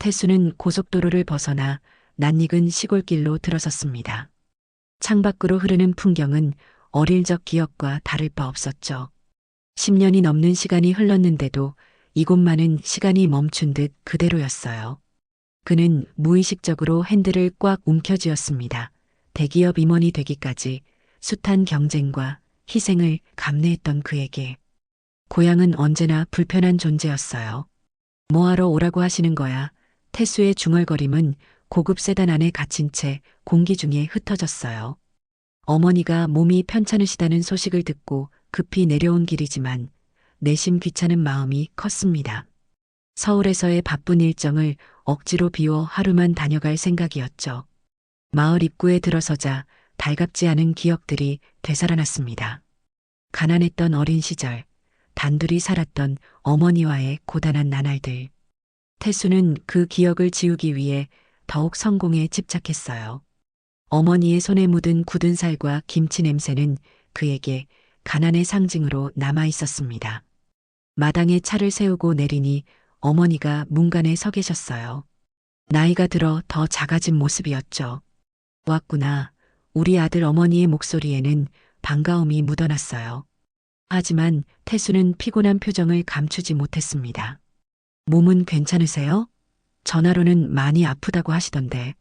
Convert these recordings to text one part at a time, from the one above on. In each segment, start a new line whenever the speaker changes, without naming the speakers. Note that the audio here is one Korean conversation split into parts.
태수는 고속도로를 벗어나 낯익은 시골길로 들어섰습니다. 창밖으로 흐르는 풍경은 어릴 적 기억과 다를 바 없었죠. 10년이 넘는 시간이 흘렀는데도 이곳만은 시간이 멈춘 듯 그대로였어요. 그는 무의식적으로 핸들을 꽉 움켜쥐었습니다. 대기업 임원이 되기까지 숱한 경쟁과 희생을 감내했던 그에게 고향은 언제나 불편한 존재였어요. 뭐하러 오라고 하시는 거야? 태수의 중얼거림은 고급 세단 안에 갇힌 채 공기 중에 흩어졌어요. 어머니가 몸이 편찮으시다는 소식을 듣고 급히 내려온 길이지만 내심 귀찮은 마음이 컸습니다. 서울에서의 바쁜 일정을 억지로 비워 하루만 다녀갈 생각이었죠. 마을 입구에 들어서자 달갑지 않은 기억들이 되살아났습니다. 가난했던 어린 시절, 단둘이 살았던 어머니와의 고단한 나날들. 태수는 그 기억을 지우기 위해 더욱 성공에 집착했어요. 어머니의 손에 묻은 굳은 살과 김치 냄새는 그에게 가난의 상징으로 남아 있었습니다. 마당에 차를 세우고 내리니 어머니가 문간에 서 계셨어요. 나이가 들어 더 작아진 모습이었죠. 왔구나. 우리 아들 어머니의 목소리에는 반가움이 묻어났어요. 하지만 태수는 피곤한 표정을 감추지 못했습니다. 몸은 괜찮으세요? 전화로는 많이 아프다고 하시던데.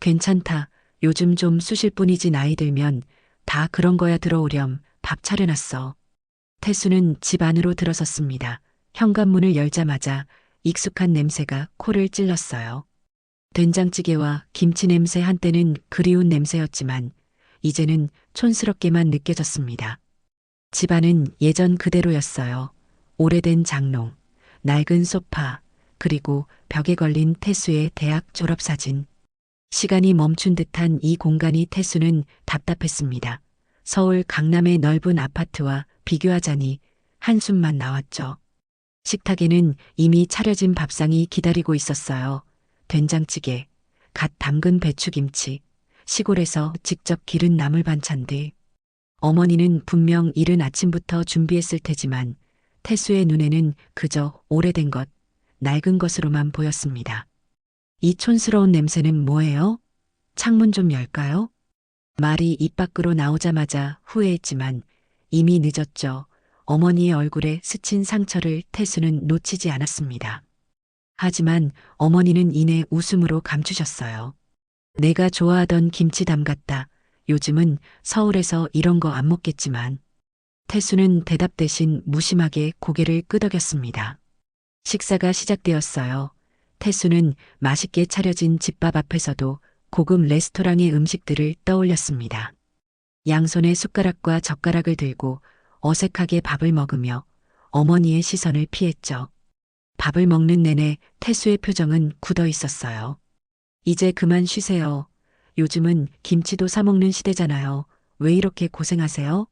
괜찮다. 요즘 좀 쑤실 뿐이지 나이 들면 다 그런 거야 들어오렴. 밥 차려놨어. 태수는 집 안으로 들어섰습니다. 현관문을 열자마자 익숙한 냄새가 코를 찔렀어요. 된장찌개와 김치 냄새 한때는 그리운 냄새였지만 이제는 촌스럽게만 느껴졌습니다. 집안은 예전 그대로였어요. 오래된 장롱, 낡은 소파, 그리고 벽에 걸린 태수의 대학 졸업사진. 시간이 멈춘 듯한 이 공간이 태수는 답답했습니다. 서울 강남의 넓은 아파트와 비교하자니 한숨만 나왔죠. 식탁에는 이미 차려진 밥상이 기다리고 있었어요. 된장찌개, 갓 담근 배추김치, 시골에서 직접 기른 나물 반찬들. 어머니는 분명 이른 아침부터 준비했을 테지만 태수의 눈에는 그저 오래된 것, 낡은 것으로만 보였습니다. 이 촌스러운 냄새는 뭐예요? 창문 좀 열까요? 말이 입 밖으로 나오자마자 후회했지만 이미 늦었죠. 어머니의 얼굴에 스친 상처를 태수는 놓치지 않았습니다. 하지만 어머니는 이내 웃음으로 감추셨어요. 내가 좋아하던 김치 담갔다. 요즘은 서울에서 이런 거 안 먹겠지만 태수는 대답 대신 무심하게 고개를 끄덕였습니다. 식사가 시작되었어요. 태수는 맛있게 차려진 집밥 앞에서도 고급 레스토랑의 음식들을 떠올렸습니다. 양손에 숟가락과 젓가락을 들고 어색하게 밥을 먹으며 어머니의 시선을 피했죠. 밥을 먹는 내내 태수의 표정은 굳어 있었어요. 이제 그만 쉬세요. 요즘은 김치도 사먹는 시대잖아요. 왜 이렇게 고생하세요?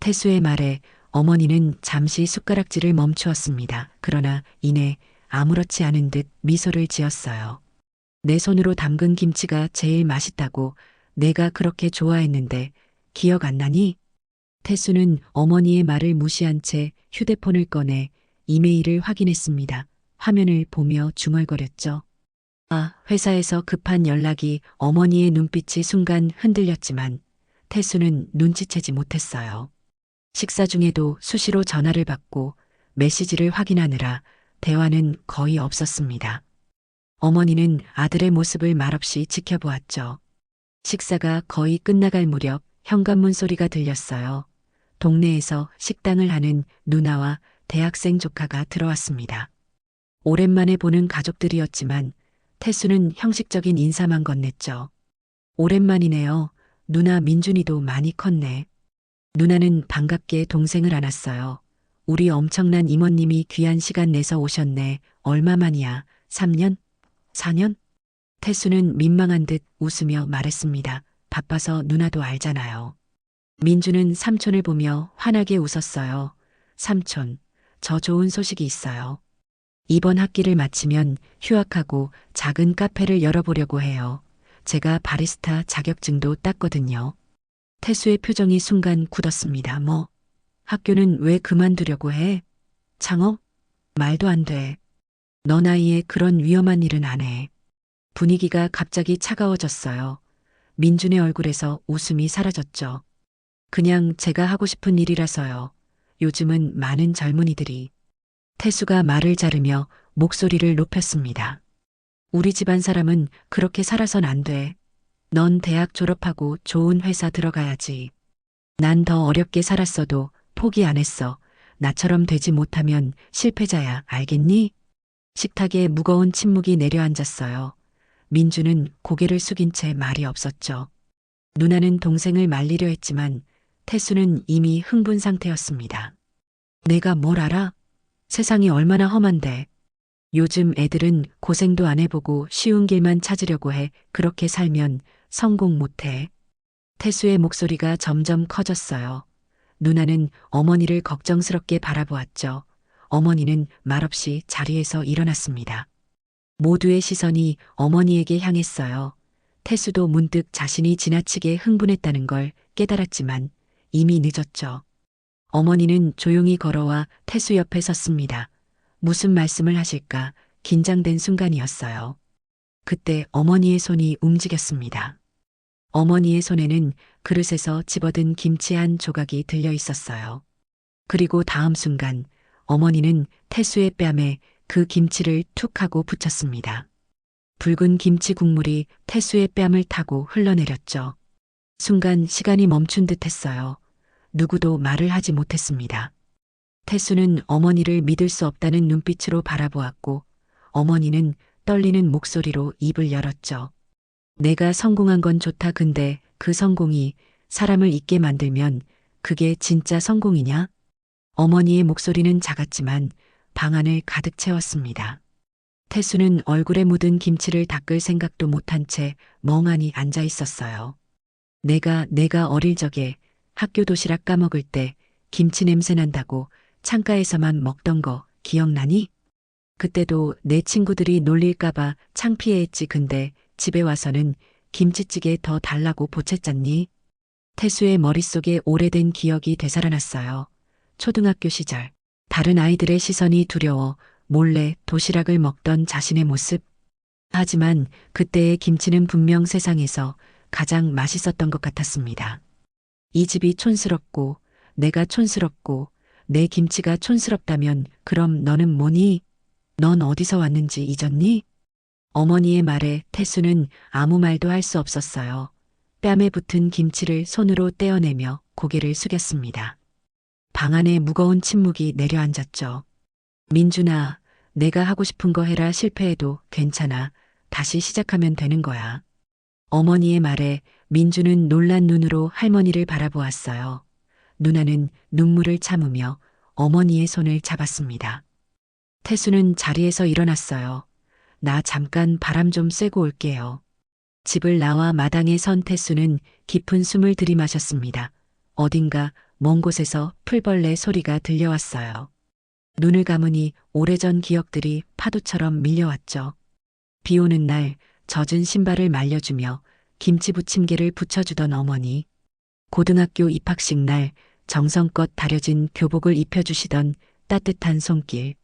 태수의 말에 어머니는 잠시 숟가락질을 멈추었습니다. 그러나 이내 아무렇지 않은 듯 미소를 지었어요. 내 손으로 담근 김치가 제일 맛있다고 내가 그렇게 좋아했는데 기억 안 나니? 태수는 어머니의 말을 무시한 채 휴대폰을 꺼내 이메일을 확인했습니다. 화면을 보며 중얼거렸죠. 아, 회사에서 급한 연락이 어머니의 눈빛이 순간 흔들렸지만 태수는 눈치채지 못했어요. 식사 중에도 수시로 전화를 받고 메시지를 확인하느라 대화는 거의 없었습니다. 어머니는 아들의 모습을 말없이 지켜보았죠. 식사가 거의 끝나갈 무렵 현관문 소리가 들렸어요. 동네에서 식당을 하는 누나와 대학생 조카가 들어왔습니다. 오랜만에 보는 가족들이었지만 태수는 형식적인 인사만 건넸죠. 오랜만이네요. 누나 민준이도 많이 컸네. 누나는 반갑게 동생을 안았어요. 우리 엄청난 이모님이 귀한 시간 내서 오셨네. 얼마만이야? 3년? 4년? 태수는 민망한 듯 웃으며 말했습니다. 바빠서 누나도 알잖아요. 민주는 삼촌을 보며 환하게 웃었어요. 삼촌, 저 좋은 소식이 있어요. 이번 학기를 마치면 휴학하고 작은 카페를 열어보려고 해요. 제가 바리스타 자격증도 땄거든요. 태수의 표정이 순간 굳었습니다. 뭐, 학교는 왜 그만두려고 해? 창업? 말도 안 돼. 너 나이에 그런 위험한 일은 안 해. 분위기가 갑자기 차가워졌어요. 민준의 얼굴에서 웃음이 사라졌죠. 그냥 제가 하고 싶은 일이라서요. 요즘은 많은 젊은이들이 태수가 말을 자르며 목소리를 높였습니다. 우리 집안 사람은 그렇게 살아선 안 돼. 넌 대학 졸업하고 좋은 회사 들어가야지. 난 더 어렵게 살았어도 포기 안 했어. 나처럼 되지 못하면 실패자야, 알겠니? 식탁에 무거운 침묵이 내려앉았어요. 민주는 고개를 숙인 채 말이 없었죠. 누나는 동생을 말리려 했지만 태수는 이미 흥분 상태였습니다. 내가 뭘 알아? 세상이 얼마나 험한데. 요즘 애들은 고생도 안 해보고 쉬운 길만 찾으려고 해. 그렇게 살면 성공 못해. 태수의 목소리가 점점 커졌어요. 누나는 어머니를 걱정스럽게 바라보았죠. 어머니는 말없이 자리에서 일어났습니다. 모두의 시선이 어머니에게 향했어요. 태수도 문득 자신이 지나치게 흥분했다는 걸 깨달았지만 이미 늦었죠. 어머니는 조용히 걸어와 태수 옆에 섰습니다. 무슨 말씀을 하실까 긴장된 순간이었어요. 그때 어머니의 손이 움직였습니다. 어머니의 손에는 그릇에서 집어든 김치 한 조각이 들려 있었어요. 그리고 다음 순간 어머니는 태수의 뺨에 그 김치를 툭 하고 붙였습니다. 붉은 김치 국물이 태수의 뺨을 타고 흘러내렸죠. 순간 시간이 멈춘 듯 했어요. 누구도 말을 하지 못했습니다. 태수는 어머니를 믿을 수 없다는 눈빛으로 바라보았고 어머니는 떨리는 목소리로 입을 열었죠. 내가 성공한 건 좋다 근데 그 성공이 사람을 잊게 만들면 그게 진짜 성공이냐? 어머니의 목소리는 작았지만 방 안을 가득 채웠습니다. 태수는 얼굴에 묻은 김치를 닦을 생각도 못한 채 멍하니 앉아 있었어요. 내가 내가 어릴 적에 학교 도시락 까먹을 때 김치 냄새 난다고 창가에서만 먹던 거 기억나니? 그때도 내 친구들이 놀릴까봐 창피해했지 근데 집에 와서는 김치찌개 더 달라고 보채짰니? 태수의 머릿속에 오래된 기억이 되살아났어요. 초등학교 시절 다른 아이들의 시선이 두려워 몰래 도시락을 먹던 자신의 모습. 하지만 그때의 김치는 분명 세상에서 가장 맛있었던 것 같았습니다. 이 집이 촌스럽고 내가 촌스럽고 내 김치가 촌스럽다면 그럼 너는 뭐니? 넌 어디서 왔는지 잊었니? 어머니의 말에 태수는 아무 말도 할 수 없었어요. 뺨에 붙은 김치를 손으로 떼어내며 고개를 숙였습니다. 방 안에 무거운 침묵이 내려앉았죠. 민준아, 내가 하고 싶은 거 해라 실패해도 괜찮아. 다시 시작하면 되는 거야. 어머니의 말에 민주는 놀란 눈으로 할머니를 바라보았어요. 누나는 눈물을 참으며 어머니의 손을 잡았습니다. 태수는 자리에서 일어났어요. 나 잠깐 바람 좀 쐬고 올게요. 집을 나와 마당에 선 태수는 깊은 숨을 들이마셨습니다. 어딘가 먼 곳에서 풀벌레 소리가 들려왔어요. 눈을 감으니 오래전 기억들이 파도처럼 밀려왔죠. 비 오는 날 젖은 신발을 말려주며 김치 부침개를 붙여주던 어머니. 고등학교 입학식 날 정성껏 다려진 교복을 입혀주시던 따뜻한 손길.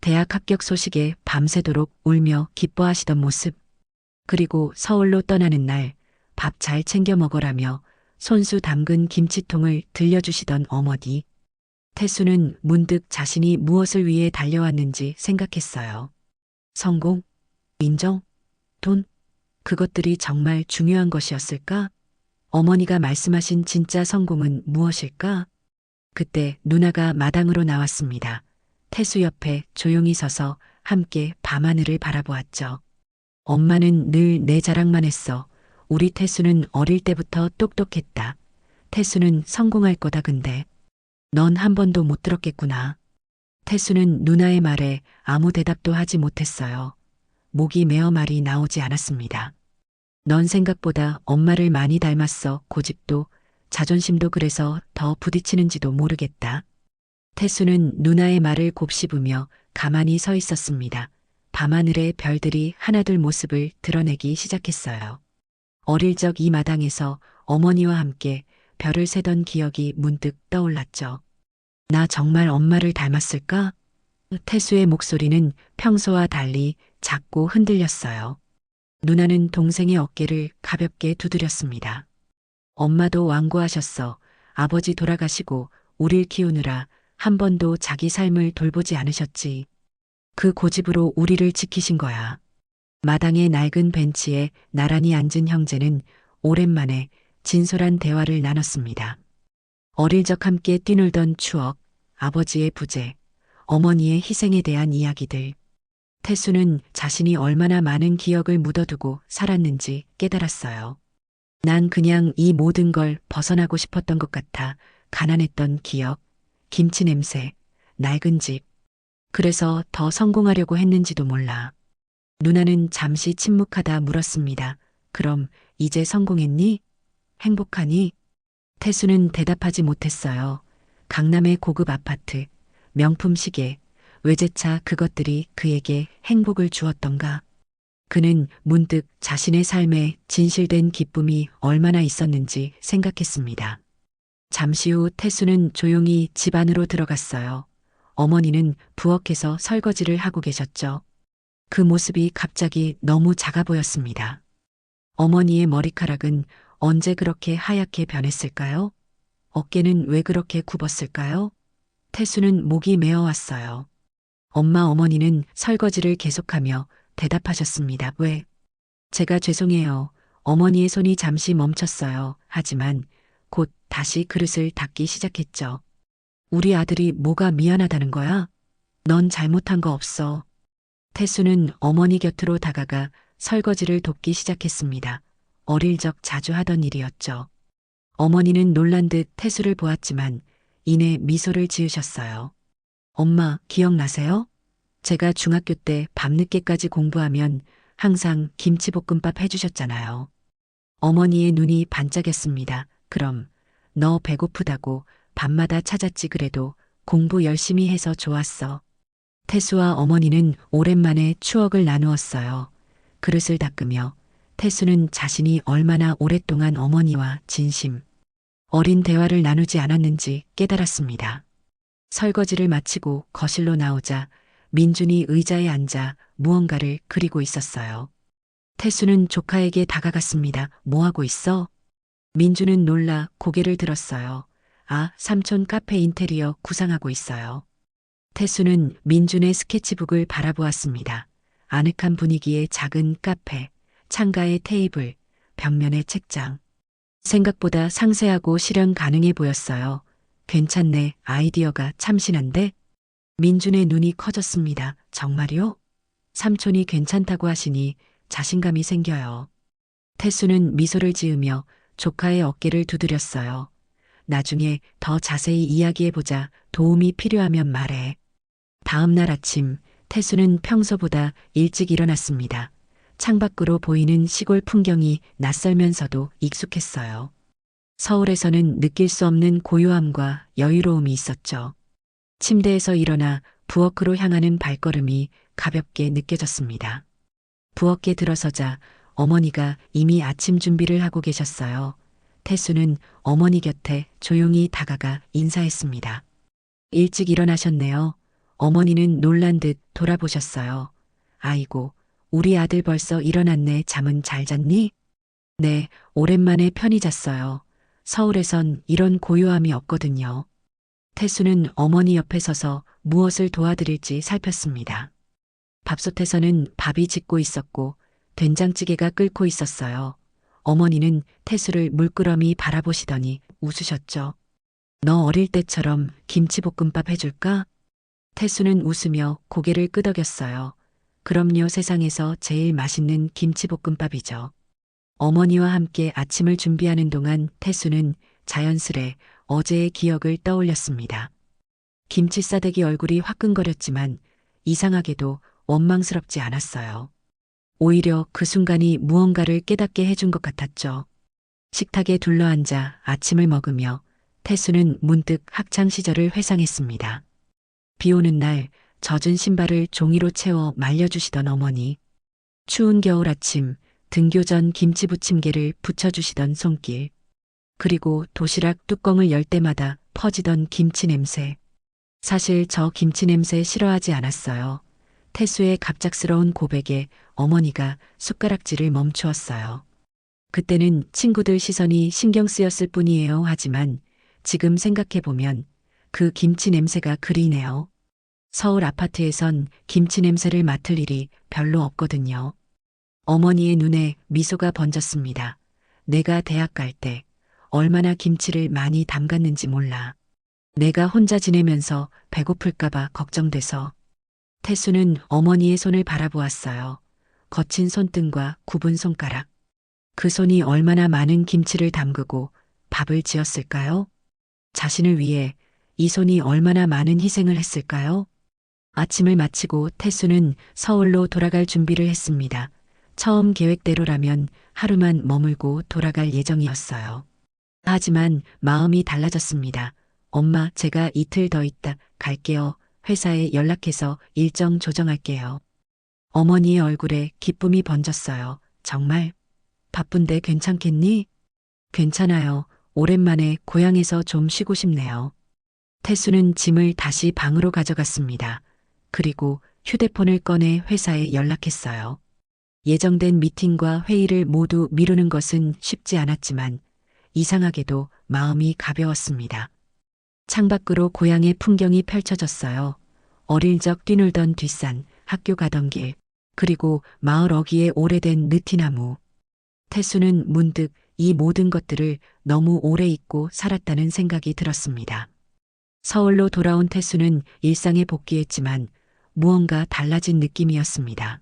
대학 합격 소식에 밤새도록 울며 기뻐하시던 모습. 그리고 서울로 떠나는 날 밥 잘 챙겨 먹으라며 손수 담근 김치통을 들려주시던 어머니. 태수는 문득 자신이 무엇을 위해 달려왔는지 생각했어요. 성공, 인정, 돈, 그것들이 정말 중요한 것이었을까? 어머니가 말씀하신 진짜 성공은 무엇일까? 그때 누나가 마당으로 나왔습니다. 태수 옆에 조용히 서서 함께 밤하늘을 바라보았죠. 엄마는 늘 내 자랑만 했어. 우리 태수는 어릴 때부터 똑똑했다. 태수는 성공할 거다 근데. 넌 한 번도 못 들었겠구나. 태수는 누나의 말에 아무 대답도 하지 못했어요. 목이 메어 말이 나오지 않았습니다. 넌 생각보다 엄마를 많이 닮았어. 고집도 자존심도 그래서 더 부딪히는지도 모르겠다. 태수는 누나의 말을 곱씹으며 가만히 서 있었습니다. 밤하늘의 별들이 하나둘 모습을 드러내기 시작했어요. 어릴 적 이 마당에서 어머니와 함께 별을 세던 기억이 문득 떠올랐죠. 나 정말 엄마를 닮았을까? 태수의 목소리는 평소와 달리 작고 흔들렸어요. 누나는 동생의 어깨를 가볍게 두드렸습니다. 엄마도 완고하셨어. 아버지 돌아가시고 우릴 키우느라 한 번도 자기 삶을 돌보지 않으셨지. 그 고집으로 우리를 지키신 거야. 마당의 낡은 벤치에 나란히 앉은 형제는 오랜만에 진솔한 대화를 나눴습니다. 어릴 적 함께 뛰놀던 추억, 아버지의 부재, 어머니의 희생에 대한 이야기들. 태수는 자신이 얼마나 많은 기억을 묻어두고 살았는지 깨달았어요. 난 그냥 이 모든 걸 벗어나고 싶었던 것 같아 가난했던 기억, 김치 냄새, 낡은 집. 그래서 더 성공하려고 했는지도 몰라. 누나는 잠시 침묵하다 물었습니다. 그럼 이제 성공했니? 행복하니? 태수는 대답하지 못했어요. 강남의 고급 아파트, 명품 시계, 외제차 그것들이 그에게 행복을 주었던가. 그는 문득 자신의 삶에 진실된 기쁨이 얼마나 있었는지 생각했습니다. 잠시 후 태수는 조용히 집 안으로 들어갔어요. 어머니는 부엌에서 설거지를 하고 계셨죠. 그 모습이 갑자기 너무 작아 보였습니다. 어머니의 머리카락은 언제 그렇게 하얗게 변했을까요? 어깨는 왜 그렇게 굽었을까요? 태수는 목이 메어왔어요. 엄마 어머니는 설거지를 계속하며 대답하셨습니다. 왜? 제가 죄송해요. 어머니의 손이 잠시 멈췄어요. 하지만 곧 다시 그릇을 닦기 시작했죠. 우리 아들이 뭐가 미안하다는 거야? 넌 잘못한 거 없어. 태수는 어머니 곁으로 다가가 설거지를 돕기 시작했습니다. 어릴 적 자주 하던 일이었죠. 어머니는 놀란 듯 태수를 보았지만 이내 미소를 지으셨어요. 엄마, 기억나세요? 제가 중학교 때 밤늦게까지 공부하면 항상 김치볶음밥 해주셨잖아요. 어머니의 눈이 반짝였습니다. 그럼 너 배고프다고 밤마다 찾았지 그래도 공부 열심히 해서 좋았어. 태수와 어머니는 오랜만에 추억을 나누었어요. 그릇을 닦으며 태수는 자신이 얼마나 오랫동안 어머니와 진심, 어린 대화를 나누지 않았는지 깨달았습니다. 설거지를 마치고 거실로 나오자 민준이 의자에 앉아 무언가를 그리고 있었어요. 태수는 조카에게 다가갔습니다. 뭐 하고 있어? 민준은 놀라 고개를 들었어요. 아, 삼촌 카페 인테리어 구상하고 있어요. 태수는 민준의 스케치북을 바라보았습니다. 아늑한 분위기의 작은 카페, 창가의 테이블, 벽면의 책장. 생각보다 상세하고 실현 가능해 보였어요. 괜찮네. 아이디어가 참신한데? 민준의 눈이 커졌습니다. 정말요? 삼촌이 괜찮다고 하시니 자신감이 생겨요. 태수는 미소를 지으며 조카의 어깨를 두드렸어요. 나중에 더 자세히 이야기해보자. 도움이 필요하면 말해. 다음 날 아침, 태수는 평소보다 일찍 일어났습니다. 창밖으로 보이는 시골 풍경이 낯설면서도 익숙했어요. 서울에서는 느낄 수 없는 고요함과 여유로움이 있었죠. 침대에서 일어나 부엌으로 향하는 발걸음이 가볍게 느껴졌습니다. 부엌에 들어서자 어머니가 이미 아침 준비를 하고 계셨어요. 태수는 어머니 곁에 조용히 다가가 인사했습니다. 일찍 일어나셨네요. 어머니는 놀란 듯 돌아보셨어요. 아이고, 우리 아들 벌써 일어났네. 잠은 잘 잤니? 네, 오랜만에 편히 잤어요. 서울에선 이런 고요함이 없거든요. 태수는 어머니 옆에 서서 무엇을 도와드릴지 살폈습니다. 밥솥에서는 밥이 짓고 있었고 된장찌개가 끓고 있었어요. 어머니는 태수를 물끄러미 바라보시더니 웃으셨죠. 너 어릴 때처럼 김치볶음밥 해줄까? 태수는 웃으며 고개를 끄덕였어요. 그럼요 세상에서 제일 맛있는 김치볶음밥이죠. 어머니와 함께 아침을 준비하는 동안 태수는 자연스레 어제의 기억을 떠올렸습니다. 김치 싸대기 얼굴이 화끈거렸지만 이상하게도 원망스럽지 않았어요. 오히려 그 순간이 무언가를 깨닫게 해준 것 같았죠. 식탁에 둘러앉아 아침을 먹으며 태수는 문득 학창 시절을 회상했습니다. 비 오는 날 젖은 신발을 종이로 채워 말려주시던 어머니. 추운 겨울 아침 등교 전 김치 부침개를 붙여주시던 손길. 그리고 도시락 뚜껑을 열 때마다 퍼지던 김치 냄새. 사실 저 김치 냄새 싫어하지 않았어요. 태수의 갑작스러운 고백에 어머니가 숟가락질을 멈추었어요. 그때는 친구들 시선이 신경 쓰였을 뿐이에요. 하지만 지금 생각해보면 그 김치 냄새가 그리네요. 서울 아파트에선 김치 냄새를 맡을 일이 별로 없거든요. 어머니의 눈에 미소가 번졌습니다. 내가 대학 갈 때 얼마나 김치를 많이 담갔는지 몰라. 내가 혼자 지내면서 배고플까봐 걱정돼서. 태수는 어머니의 손을 바라보았어요. 거친 손등과 굽은 손가락. 그 손이 얼마나 많은 김치를 담그고 밥을 지었을까요? 자신을 위해 이 손이 얼마나 많은 희생을 했을까요? 아침을 마치고 태수는 서울로 돌아갈 준비를 했습니다. 처음 계획대로라면 하루만 머물고 돌아갈 예정이었어요. 하지만 마음이 달라졌습니다. 엄마, 제가 이틀 더 있다 갈게요. 회사에 연락해서 일정 조정할게요. 어머니의 얼굴에 기쁨이 번졌어요. 정말? 바쁜데 괜찮겠니? 괜찮아요. 오랜만에 고향에서 좀 쉬고 싶네요. 태수는 짐을 다시 방으로 가져갔습니다. 그리고 휴대폰을 꺼내 회사에 연락했어요. 예정된 미팅과 회의를 모두 미루는 것은 쉽지 않았지만 이상하게도 마음이 가벼웠습니다. 창밖으로 고향의 풍경이 펼쳐졌어요. 어릴 적 뛰놀던 뒷산, 학교 가던 길, 그리고 마을 어귀의 오래된 느티나무. 태수는 문득 이 모든 것들을 너무 오래 잊고 살았다는 생각이 들었습니다. 서울로 돌아온 태수는 일상에 복귀했지만 무언가 달라진 느낌이었습니다.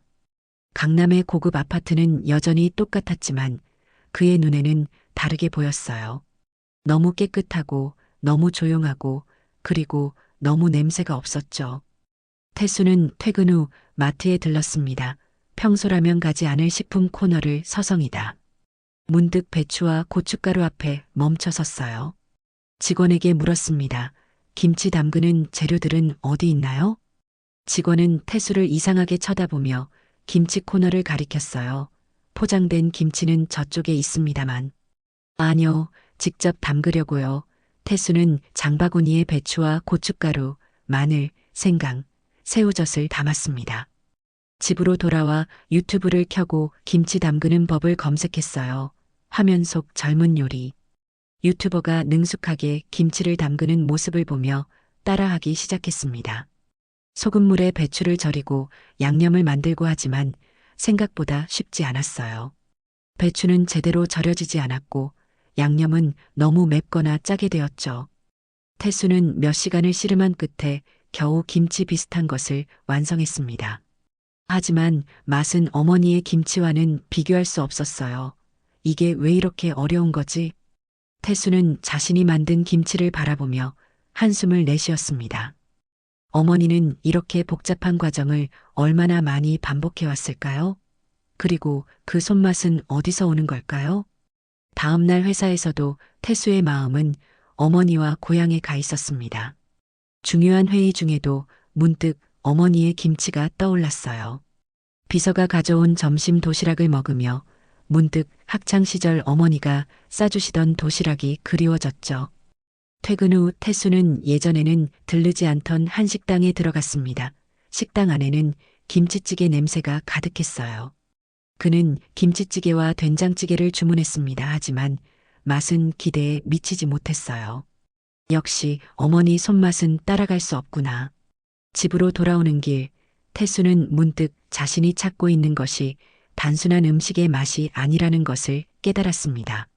강남의 고급 아파트는 여전히 똑같았지만 그의 눈에는 다르게 보였어요. 너무 깨끗하고 너무 조용하고 그리고 너무 냄새가 없었죠. 태수는 퇴근 후 마트에 들렀습니다. 평소라면 가지 않을 식품 코너를 서성이다. 문득 배추와 고춧가루 앞에 멈춰 섰어요. 직원에게 물었습니다. 김치 담그는 재료들은 어디 있나요? 직원은 태수를 이상하게 쳐다보며 김치 코너를 가리켰어요. 포장된 김치는 저쪽에 있습니다만. 아니요, 직접 담그려고요. 태수는 장바구니에 배추와 고춧가루, 마늘, 생강, 새우젓을 담았습니다. 집으로 돌아와 유튜브를 켜고 김치 담그는 법을 검색했어요. 화면 속 젊은 요리. 유튜버가 능숙하게 김치를 담그는 모습을 보며 따라하기 시작했습니다. 소금물에 배추를 절이고 양념을 만들고 하지만 생각보다 쉽지 않았어요. 배추는 제대로 절여지지 않았고 양념은 너무 맵거나 짜게 되었죠. 태수는 몇 시간을 씨름한 끝에 겨우 김치 비슷한 것을 완성했습니다. 하지만 맛은 어머니의 김치와는 비교할 수 없었어요. 이게 왜 이렇게 어려운 거지? 태수는 자신이 만든 김치를 바라보며 한숨을 내쉬었습니다. 어머니는 이렇게 복잡한 과정을 얼마나 많이 반복해 왔을까요? 그리고 그 손맛은 어디서 오는 걸까요? 다음날 회사에서도 태수의 마음은 어머니와 고향에 가 있었습니다. 중요한 회의 중에도 문득 어머니의 김치가 떠올랐어요. 비서가 가져온 점심 도시락을 먹으며 문득 학창시절 어머니가 싸주시던 도시락이 그리워졌죠. 퇴근 후 태수는 예전에는 들르지 않던 한 식당에 들어갔습니다. 식당 안에는 김치찌개 냄새가 가득했어요. 그는 김치찌개와 된장찌개를 주문했습니다. 하지만 맛은 기대에 미치지 못했어요. 역시 어머니 손맛은 따라갈 수 없구나. 집으로 돌아오는 길, 태수는 문득 자신이 찾고 있는 것이 단순한 음식의 맛이 아니라는 것을 깨달았습니다.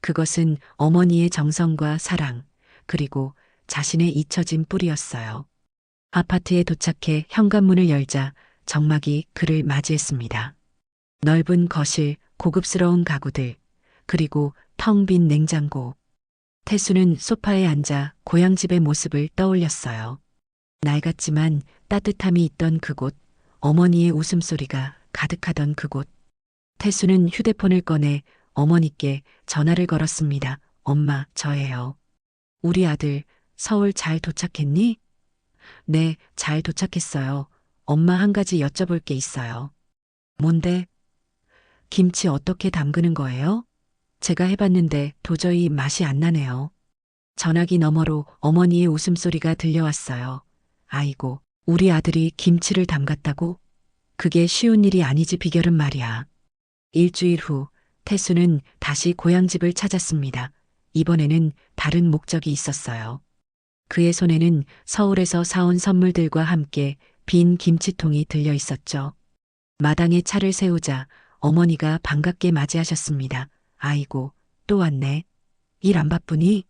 그것은 어머니의 정성과 사랑, 그리고 자신의 잊혀진 뿌리였어요. 아파트에 도착해 현관문을 열자 정막이 그를 맞이했습니다. 넓은 거실, 고급스러운 가구들, 그리고 텅 빈 냉장고. 태수는 소파에 앉아 고향집의 모습을 떠올렸어요. 낡았지만 따뜻함이 있던 그곳, 어머니의 웃음소리가 가득하던 그곳. 태수는 휴대폰을 꺼내 어머니께 전화를 걸었습니다. 엄마, 저예요. 우리 아들 서울 잘 도착했니? 네, 잘 도착했어요. 엄마 한 가지 여쭤볼 게 있어요. 뭔데? 김치 어떻게 담그는 거예요? 제가 해봤는데 도저히 맛이 안 나네요. 전화기 너머로 어머니의 웃음소리가 들려왔어요. 아이고, 우리 아들이 김치를 담갔다고? 그게 쉬운 일이 아니지 비결은 말이야. 일주일 후 태수는 다시 고향집을 찾았습니다. 이번에는 다른 목적이 있었어요. 그의 손에는 서울에서 사온 선물들과 함께 빈 김치통이 들려 있었죠. 마당에 차를 세우자 어머니가 반갑게 맞이하셨습니다. 아이고, 또 왔네. 일 안 바쁘니?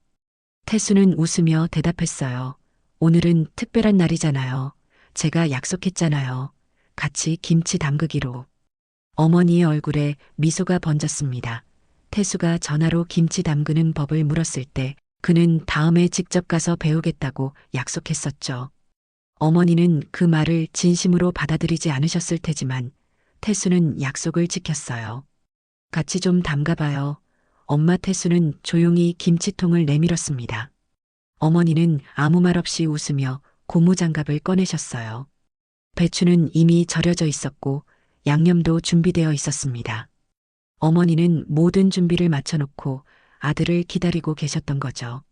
태수는 웃으며 대답했어요. 오늘은 특별한 날이잖아요. 제가 약속했잖아요. 같이 김치 담그기로. 어머니의 얼굴에 미소가 번졌습니다. 태수가 전화로 김치 담그는 법을 물었을 때 그는 다음에 직접 가서 배우겠다고 약속했었죠. 어머니는 그 말을 진심으로 받아들이지 않으셨을 테지만 태수는 약속을 지켰어요. 같이 좀 담가봐요. 엄마 태수는 조용히 김치통을 내밀었습니다. 어머니는 아무 말 없이 웃으며 고무장갑을 꺼내셨어요. 배추는 이미 절여져 있었고 양념도 준비되어 있었습니다. 어머니는 모든 준비를 마쳐놓고 아들을 기다리고 계셨던 거죠.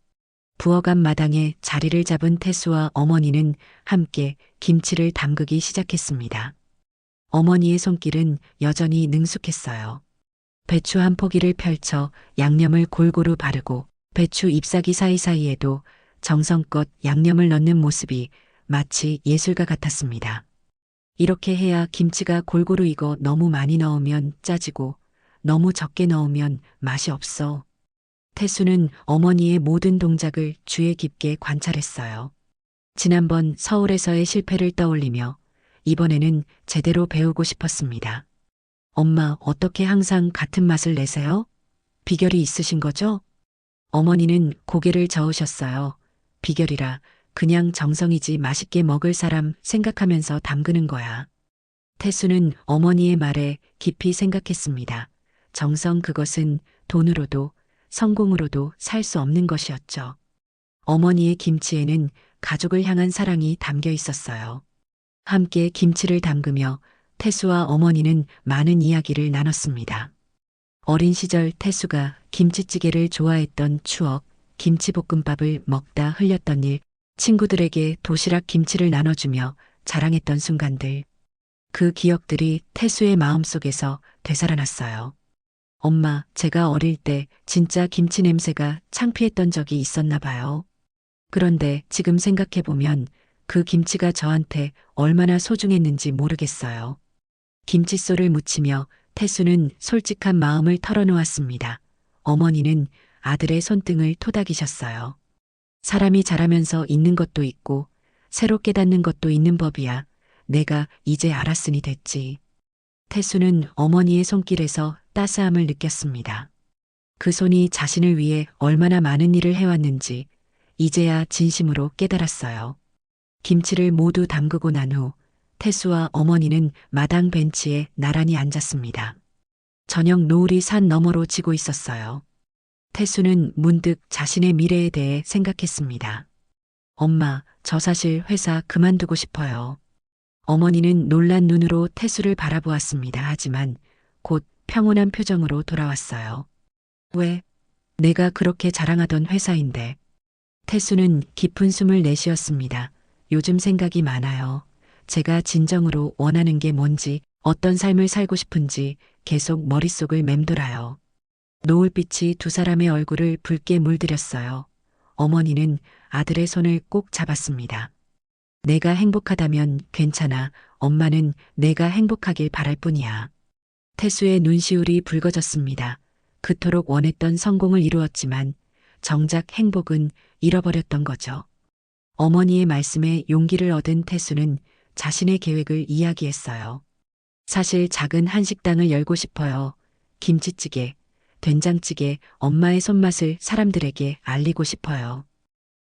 앞 마당에 자리를 잡은 태수와 어머니는 함께 김치를 담그기 시작했습니다. 어머니의 손길은 여전히 능숙했어요. 배추 한 포기를 펼쳐 양념을 골고루 바르고 배추 잎사귀 사이사이에도 정성껏 양념을 넣는 모습이 마치 예술가 같았습니다. 이렇게 해야 김치가 골고루 익어 너무 많이 넣으면 짜지고 너무 적게 넣으면 맛이 없어. 태수는 어머니의 모든 동작을 주의 깊게 관찰했어요. 지난번 서울에서의 실패를 떠올리며 이번에는 제대로 배우고 싶었습니다. 엄마, 어떻게 항상 같은 맛을 내세요? 비결이 있으신 거죠? 어머니는 고개를 저으셨어요. 비결이라 그냥 정성이지 맛있게 먹을 사람 생각하면서 담그는 거야. 태수는 어머니의 말에 깊이 생각했습니다. 정성 그것은 돈으로도 성공으로도 살 수 없는 것이었죠. 어머니의 김치에는 가족을 향한 사랑이 담겨 있었어요. 함께 김치를 담그며 태수와 어머니는 많은 이야기를 나눴습니다. 어린 시절 태수가 김치찌개를 좋아했던 추억, 김치볶음밥을 먹다 흘렸던 일, 친구들에게 도시락 김치를 나눠주며 자랑했던 순간들. 그 기억들이 태수의 마음속에서 되살아났어요. 엄마, 제가 어릴 때 진짜 김치 냄새가 창피했던 적이 있었나 봐요. 그런데 지금 생각해보면 그 김치가 저한테 얼마나 소중했는지 모르겠어요. 김칫솔을 묻히며 태수는 솔직한 마음을 털어놓았습니다. 어머니는 아들의 손등을 토닥이셨어요. 사람이 자라면서 있는 것도 있고 새로 깨닫는 것도 있는 법이야. 내가 이제 알았으니 됐지. 태수는 어머니의 손길에서 따스함을 느꼈습니다. 그 손이 자신을 위해 얼마나 많은 일을 해왔는지 이제야 진심으로 깨달았어요. 김치를 모두 담그고 난 후 태수와 어머니는 마당 벤치에 나란히 앉았습니다. 저녁 노을이 산 너머로 지고 있었어요. 태수는 문득 자신의 미래에 대해 생각했습니다. 엄마, 저 사실 회사 그만두고 싶어요. 어머니는 놀란 눈으로 태수를 바라보았습니다. 하지만 곧 평온한 표정으로 돌아왔어요. 왜? 내가 그렇게 자랑하던 회사인데. 태수는 깊은 숨을 내쉬었습니다. 요즘 생각이 많아요. 제가 진정으로 원하는 게 뭔지, 어떤 삶을 살고 싶은지 계속 머릿속을 맴돌아요. 노을빛이 두 사람의 얼굴을 붉게 물들였어요. 어머니는 아들의 손을 꼭 잡았습니다. 내가 행복하다면 괜찮아. 엄마는 내가 행복하길 바랄 뿐이야. 태수의 눈시울이 붉어졌습니다. 그토록 원했던 성공을 이루었지만 정작 행복은 잃어버렸던 거죠. 어머니의 말씀에 용기를 얻은 태수는 자신의 계획을 이야기했어요. 사실 작은 한식당을 열고 싶어요. 김치찌개, 된장찌개, 엄마의 손맛을 사람들에게 알리고 싶어요.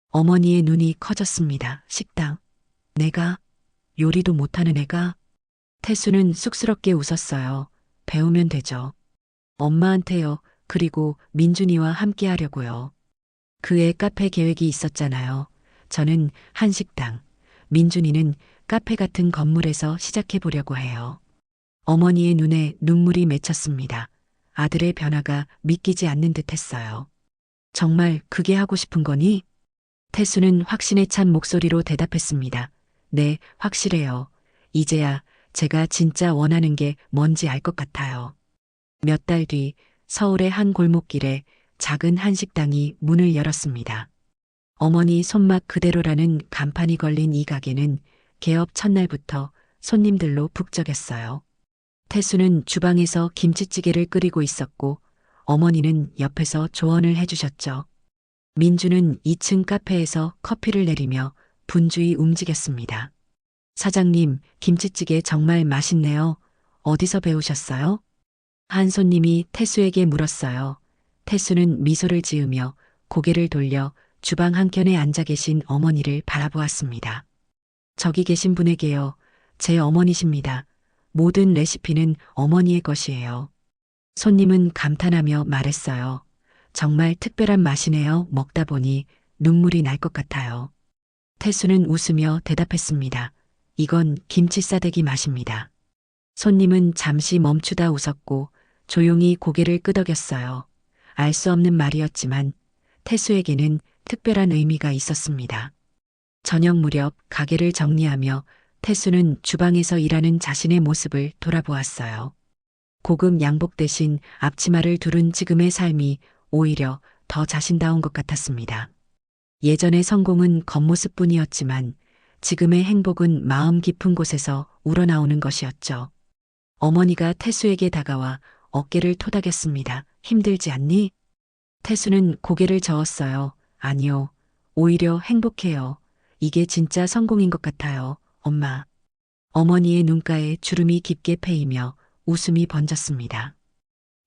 어머니의 눈이 커졌습니다. 식당. 내가 요리도 못하는 애가 태수는 쑥스럽게 웃었어요. 배우면 되죠. 엄마한테요. 그리고 민준이와 함께 하려고요. 그의 카페 계획이 있었잖아요. 저는 한식당, 민준이는 카페 같은 건물에서 시작해 보려고 해요. 어머니의 눈에 눈물이 맺혔습니다. 아들의 변화가 믿기지 않는 듯 했어요. 정말 그게 하고 싶은 거니? 태수는 확신에 찬 목소리로 대답했습니다. 네, 확실해요. 이제야 제가 진짜 원하는 게 뭔지 알 것 같아요. 몇 달 뒤 서울의 한 골목길에 작은 한식당이 문을 열었습니다. 어머니 손맛 그대로라는 간판이 걸린 이 가게는 개업 첫날부터 손님들로 북적였어요. 태수는 주방에서 김치찌개를 끓이고 있었고 어머니는 옆에서 조언을 해주셨죠. 민주는 2층 카페에서 커피를 내리며 분주히 움직였습니다. 사장님, 김치찌개 정말 맛있네요. 어디서 배우셨어요? 한 손님이 태수에게 물었어요. 태수는 미소를 지으며 고개를 돌려 주방 한켠에 앉아 계신 어머니를 바라보았습니다. 저기 계신 분에게요. 제 어머니십니다. 모든 레시피는 어머니의 것이에요. 손님은 감탄하며 말했어요. 정말 특별한 맛이네요. 먹다 보니 눈물이 날 것 같아요. 태수는 웃으며 대답했습니다. 이건 김치 싸대기 맛입니다. 손님은 잠시 멈추다 웃었고 조용히 고개를 끄덕였어요. 알 수 없는 말이었지만 태수에게는 특별한 의미가 있었습니다. 저녁 무렵 가게를 정리하며 태수는 주방에서 일하는 자신의 모습을 돌아보았어요. 고급 양복 대신 앞치마를 두른 지금의 삶이 오히려 더 자신다운 것 같았습니다. 예전의 성공은 겉모습뿐이었지만 지금의 행복은 마음 깊은 곳에서 우러나오는 것이었죠. 어머니가 태수에게 다가와 어깨를 토닥였습니다. 힘들지 않니? 태수는 고개를 저었어요. 아니요. 오히려 행복해요. 이게 진짜 성공인 것 같아요. 엄마. 어머니의 눈가에 주름이 깊게 패이며 웃음이 번졌습니다.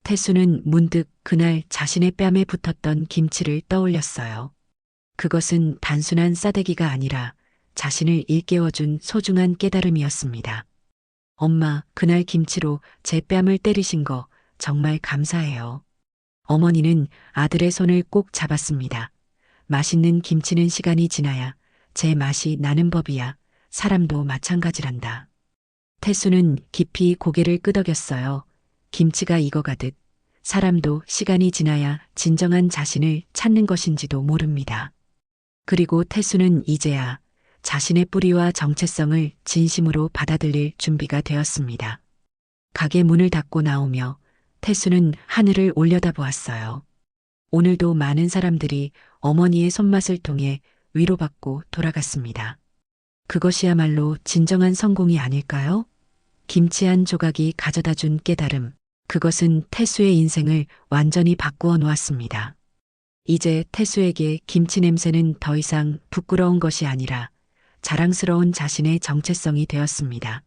태수는 문득 그날 자신의 뺨에 붙었던 김치를 떠올렸어요. 그것은 단순한 싸대기가 아니라 자신을 일깨워준 소중한 깨달음이었습니다. 엄마, 그날 김치로 제 뺨을 때리신 거 정말 감사해요. 어머니는 아들의 손을 꼭 잡았습니다. 맛있는 김치는 시간이 지나야 제 맛이 나는 법이야. 사람도 마찬가지란다. 태수는 깊이 고개를 끄덕였어요. 김치가 익어가듯 사람도 시간이 지나야 진정한 자신을 찾는 것인지도 모릅니다. 그리고 태수는 이제야 자신의 뿌리와 정체성을 진심으로 받아들일 준비가 되었습니다. 가게 문을 닫고 나오며 태수는 하늘을 올려다보았어요. 오늘도 많은 사람들이 어머니의 손맛을 통해 위로받고 돌아갔습니다. 그것이야말로 진정한 성공이 아닐까요? 김치 한 조각이 가져다 준 깨달음. 그것은 태수의 인생을 완전히 바꾸어 놓았습니다. 이제 태수에게 김치 냄새는 더 이상 부끄러운 것이 아니라 자랑스러운 자신의 정체성이 되었습니다.